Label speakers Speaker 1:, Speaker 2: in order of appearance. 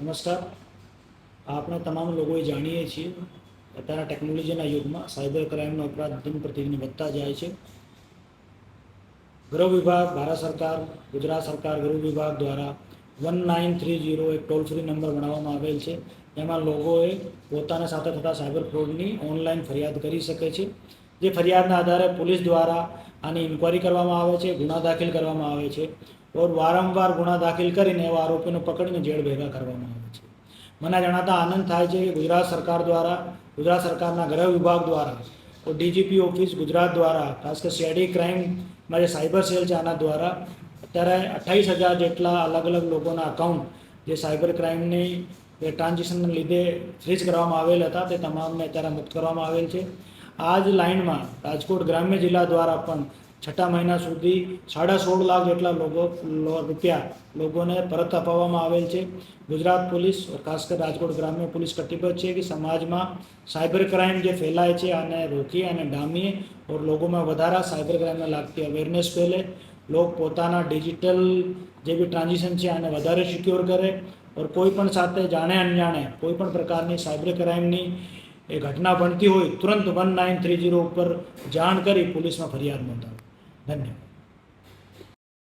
Speaker 1: નમસ્કાર. આપણે તમામ લોકોએ જાણીએ છીએ અત્યારના ટેકનોલોજીના યુગમાં સાયબર ક્રાઇમનો અપરાધ દિન પ્રતિદિન વધતા જાય છે. ગૃહ વિભાગ, ભારત સરકાર, ગુજરાત સરકાર, ગૃહ વિભાગ દ્વારા વન નાઇન થ્રી જીરો એક ટોલ ફ્રી નંબર બનાવવામાં આવેલ છે. એમાં લોકોએ પોતાના સાથે થતા સાયબર ફ્રોડની ઓનલાઈન ફરિયાદ કરી શકે છે. જે ફરિયાદના આધારે પોલીસ દ્વારા આની ઇન્કવાયરી કરવામાં આવે છે, ગુના દાખલ કરવામાં આવે છે ઓર વારંવાર ગુના દાખલ કરીને એવા આરોપીને પકડીને જેળ ભેગા કરવામાં આવે છે. મને જણાતા આનંદ થાય છે કે ગુજરાત સરકાર દ્વારા, ગુજરાત સરકારના ગૃહ વિભાગ દ્વારા ડીજીપી ઓફિસ ગુજરાત દ્વારા, ખાસ કે શેડી ક્રાઇમમાં જે સાયબર સેલ છે આના દ્વારા, અત્યારે અઠ્ઠાવીસ હજાર જેટલા અલગ અલગ લોકોના અકાઉન્ટ જે સાયબર ક્રાઇમની ટ્રાન્ઝેક્શનને લીધે ફ્રીઝ કરવામાં આવેલ હતા, તે તમામને અત્યારે મુક્ત કરવામાં આવેલ છે. આ જ લાઇનમાં રાજકોટ ગ્રામ્ય જિલ્લા દ્વારા પણ છઠ્ઠા મહિના સુધી સાડા સોળ લાખ જેટલા લોકો રૂપિયા લોકોને પરત અપાવવામાં આવેલ છે. ગુજરાત પોલીસ ખાસ કરી રાજકોટ ગ્રામ્ય પોલીસ કટિબદ્ધ છે કે સમાજમાં સાયબર ક્રાઇમ જે ફેલાય છે આને રોકી અને ડામીએ ઓર લોકોમાં વધારા સાયબર ક્રાઇમને લાગતી અવેરનેસ ફેલે. લોક પોતાના ડિજિટલ જે બી ટ્રાન્ઝેક્શન છે આને વધારે સિક્યોર કરે. ઓર કોઈ પણ સાથે જાણે અનજાણે કોઈ પણ પ્રકારની સાયબર ક્રાઇમની એ ઘટના બનતી હોય, તુરંત વન નાઇન થ્રી જીરો ઉપર જાણ કરી પોલીસમાં ફરિયાદ નોંધાવી. ધન્યવાદ.